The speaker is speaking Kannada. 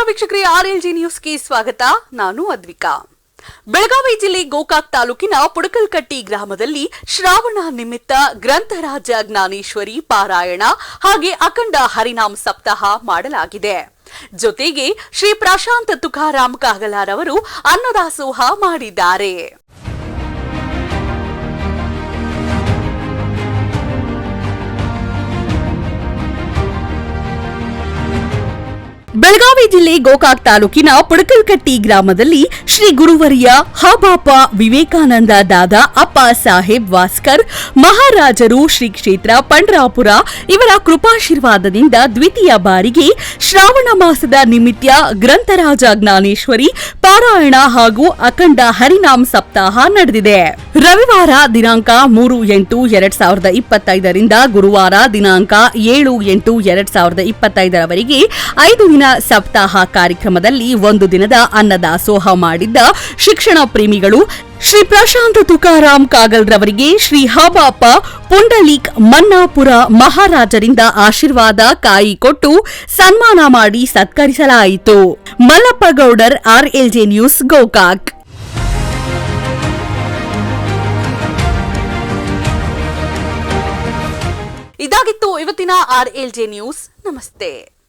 ವೀಕ್ಷಕರೇ ನ್ಯೂಸ್ ನ್ಯೂಸ್ಗೆ ಸ್ವಾಗತ. ನಾನು ಅದ್ವಿಕಾ. ಬೆಳಗಾವಿ ಜಿಲ್ಲೆ ಗೋಕಾಕ್ ತಾಲೂಕಿನ ಪುಡಕಲ್ಕಟ್ಟಿ ಗ್ರಾಮದಲ್ಲಿ ಶ್ರಾವಣ ನಿಮಿತ್ತ ಗ್ರಂಥರಾಜ ಜ್ಞಾನೇಶ್ವರಿ ಪಾರಾಯಣ ಹಾಗೆ ಅಖಂಡ ಹರಿನಾಮ್ ಸಪ್ತಾಹ ಮಾಡಲಾಗಿದೆ. ಜೊತೆಗೆ ಶ್ರೀ ಪ್ರಶಾಂತ್ ತುಕಾರಾಮ್ ಕಾಗಲಾರವರು ಅನ್ನದಾಸೋಹ ಮಾಡಿದ್ದಾರೆ. ಬೆಳಗಾವಿ ಜಿಲ್ಲೆ ಗೋಕಾಕ್ ತಾಲೂಕಿನ ಪುಡಕಲ್ಕಟ್ಟಿ ಗ್ರಾಮದಲ್ಲಿ ಶ್ರೀ ಗುರುವರಿಯ ಹಬಾಪ ವಿವೇಕಾನಂದ ದಾದ ಅಪ್ಪ ಸಾಹೇಬ್ ವಾಸ್ಕರ್, ಮಹಾರಾಜರು ಶ್ರೀ ಕ್ಷೇತ್ರ ಪಂಡ್ರಾಪುರ ಇವರ ಕೃಪಾಶೀರ್ವಾದದಿಂದ ದ್ವಿತೀಯ ಬಾರಿಗೆ ಶ್ರಾವಣ ಮಾಸದ ನಿಮಿತ್ತ ಗ್ರಂಥರಾಜ ಜ್ಞಾನೇಶ್ವರಿ ಪಾರಾಯಣ ಹಾಗೂ ಅಖಂಡ ಹರಿನಾಮ್ ಸಪ್ತಾಹ ನಡೆದಿದೆ. ರವಿವಾರ ದಿನಾಂಕ ಮೂರು ಎಂಟು ಎರಡ್ ಸಾವಿರದ ಇಪ್ಪತ್ತೈದರಿಂದ ಗುರುವಾರ ದಿನಾಂಕ ಏಳು ಎಂಟು ಎರಡ್ ಸಾವಿರದ ಇಪ್ಪತ್ತೈದರವರೆಗೆ ಐದು ಸಪ್ತಾಹ ಕಾರ್ಯಕ್ರಮದಲ್ಲಿ ಒಂದು ದಿನದ ಅನ್ನದಾಸೋಹ ಮಾಡಿದ್ದ ಶಿಕ್ಷಣ ಪ್ರೇಮಿಗಳು ಶ್ರೀ ಪ್ರಶಾಂತ್ ತುಕಾರಾಮ್ ಕಾಗಲ್ರವರಿಗೆ ಶ್ರೀ ಹಬಾಪ ಪುಂಡಲೀಕ್ ಮನ್ನಾಪುರ ಮಹಾರಾಜರಿಂದ ಆಶೀರ್ವಾದ ಕಾಯಿ ಕೊಟ್ಟು ಸನ್ಮಾನ ಮಾಡಿ ಸತ್ಕರಿಸಲಾಯಿತು. Mallappa Gowdar RLJ news, Gokak. ಇದಾಗಿತ್ತು ಇವತ್ತಿನ ಆರ್ಎಲ್ಜೆ ನ್ಯೂಸ್. ನಮಸ್ತೆ.